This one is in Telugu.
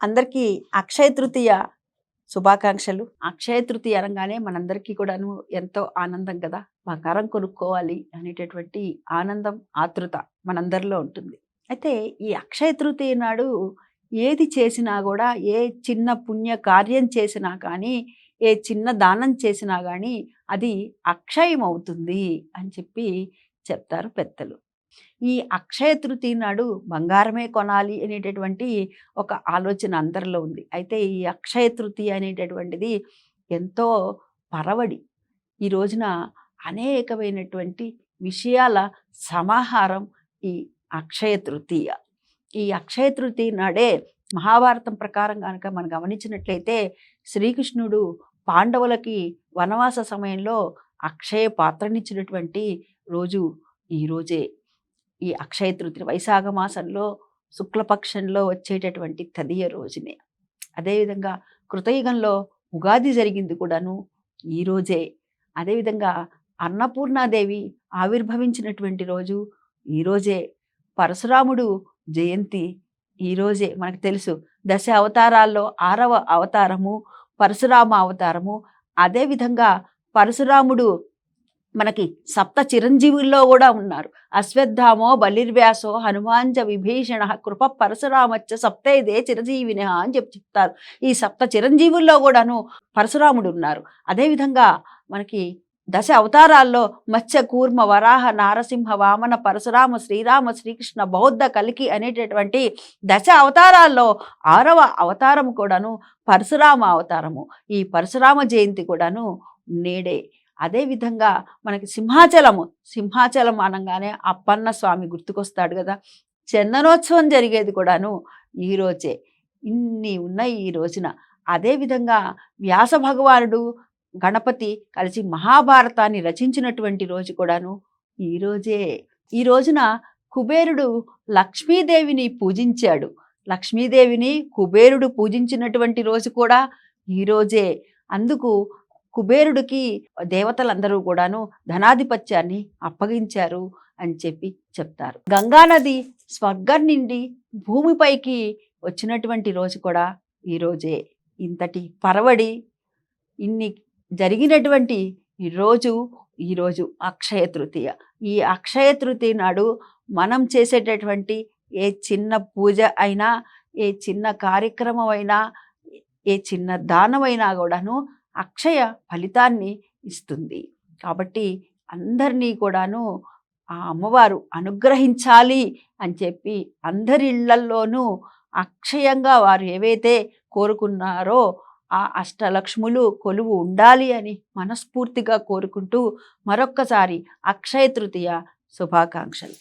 అందరికీ అక్షయ తృతీయ శుభాకాంక్షలు. అక్షయ తృతీయ అనగానే మనందరికీ కూడాను ఎంతో ఆనందం కదా. బంగారం కొనుక్కోవాలి అనేటటువంటి ఆనందం ఆతృత మనందరిలో ఉంటుంది. అయితే ఈ అక్షయ తృతీయ నాడు ఏది చేసినా కూడా ఏ చిన్న పుణ్య కార్యం చేసినా కానీ ఏ చిన్న దానం చేసినా కానీ అది అక్షయం అవుతుంది అని చెప్పి చెప్తారు పెద్దలు. ఈ అక్షయ తృతీయ నాడు బంగారమే కొనాలి అనేటటువంటి ఒక ఆలోచన అందరిలో ఉంది. అయితే ఈ అక్షయ తృతీయ అనేటటువంటిది ఎంతో పరవడి. ఈ రోజున అనేకమైనటువంటి విషయాల సమాహారం ఈ అక్షయ తృతీయ. ఈ అక్షయ తృతీయ నాడే మహాభారతం ప్రకారం కనుక మనం గమనించినట్లయితే శ్రీకృష్ణుడు పాండవులకి వనవాస సమయంలో అక్షయ పాత్రనిచ్చినటువంటి రోజు ఈ రోజే. ఈ అక్షయ తృతీయ వైశాఖ మాసంలో శుక్లపక్షంలో వచ్చేటటువంటి తదియ రోజునే. అదేవిధంగా కృతయుగంలో ఉగాది జరిగింది కూడాను ఈ రోజే. అదేవిధంగా అన్నపూర్ణాదేవి ఆవిర్భవించినటువంటి రోజు ఈరోజే పరశురాముడు జయంతి ఈరోజే మనకు తెలుసు దశ అవతారాల్లో ఆరవ అవతారము పరశురామ అవతారము. అదేవిధంగా పరశురాముడు మనకి సప్త చిరంజీవుల్లో కూడా ఉన్నారు. అశ్వత్థామో బలిర్వ్యాసో హనుమాంజ విభీషణ కృప పరశురామచ్చ సప్తైదే చిరంజీవిని అని చెప్పి చెప్తారు. ఈ సప్త చిరంజీవుల్లో కూడాను పరశురాముడు ఉన్నారు. అదేవిధంగా మనకి దశ అవతారాల్లో మత్స్య కూర్మ వరాహ నారసింహ వామన పరశురామ శ్రీరామ శ్రీకృష్ణ బౌద్ధ కలికి అనేటటువంటి దశ అవతారాల్లో ఆరవ అవతారం కూడాను పరశురామ అవతారము. ఈ పరశురామ జయంతి కూడాను నేడే. అదేవిధంగా మనకి సింహాచలము సింహాచలం అనగానే అప్పన్న స్వామి గుర్తుకొస్తాడు కదా. చందనోత్సవం జరిగేది కూడాను ఈరోజే ఇన్ని ఉన్నాయి ఈ రోజున. అదేవిధంగా వ్యాస భగవానుడు గణపతి కలిసి మహాభారతాన్ని రచించినటువంటి రోజు కూడాను ఈరోజే ఈ రోజున కుబేరుడు లక్ష్మీదేవిని పూజించాడు. లక్ష్మీదేవిని కుబేరుడు పూజించినటువంటి రోజు కూడా ఈరోజే అందుకు కుబేరుడికి దేవతలందరూ కూడాను ధనాధిపత్యాన్ని అప్పగించారు అని చెప్పి చెప్తారు. గంగానది స్వర్గం నుండి భూమిపైకి వచ్చినటువంటి రోజు కూడా ఈరోజే ఇంతటి పరవడి ఇన్ని జరిగినటువంటి ఈ రోజు ఈరోజు అక్షయ తృతీయ. ఈ అక్షయ తృతీయ నాడు మనం చేసేటటువంటి ఏ చిన్న పూజ అయినా ఏ చిన్న కార్యక్రమం అయినా ఏ చిన్న దానమైనా కూడాను అక్షయ ఫలితాన్ని ఇస్తుంది. కాబట్టి అందరినీ కూడాను ఆ అమ్మవారు అనుగ్రహించాలి అని చెప్పి అందరి ఇళ్ళల్లోనూ అక్షయంగా వారు ఏవైతే కోరుకున్నారో ఆ అష్టలక్ష్ములు కొలువు ఉండాలి అని మనస్ఫూర్తిగా కోరుకుంటూ మరొక్కసారి అక్షయ తృతీయ శుభాకాంక్షలు.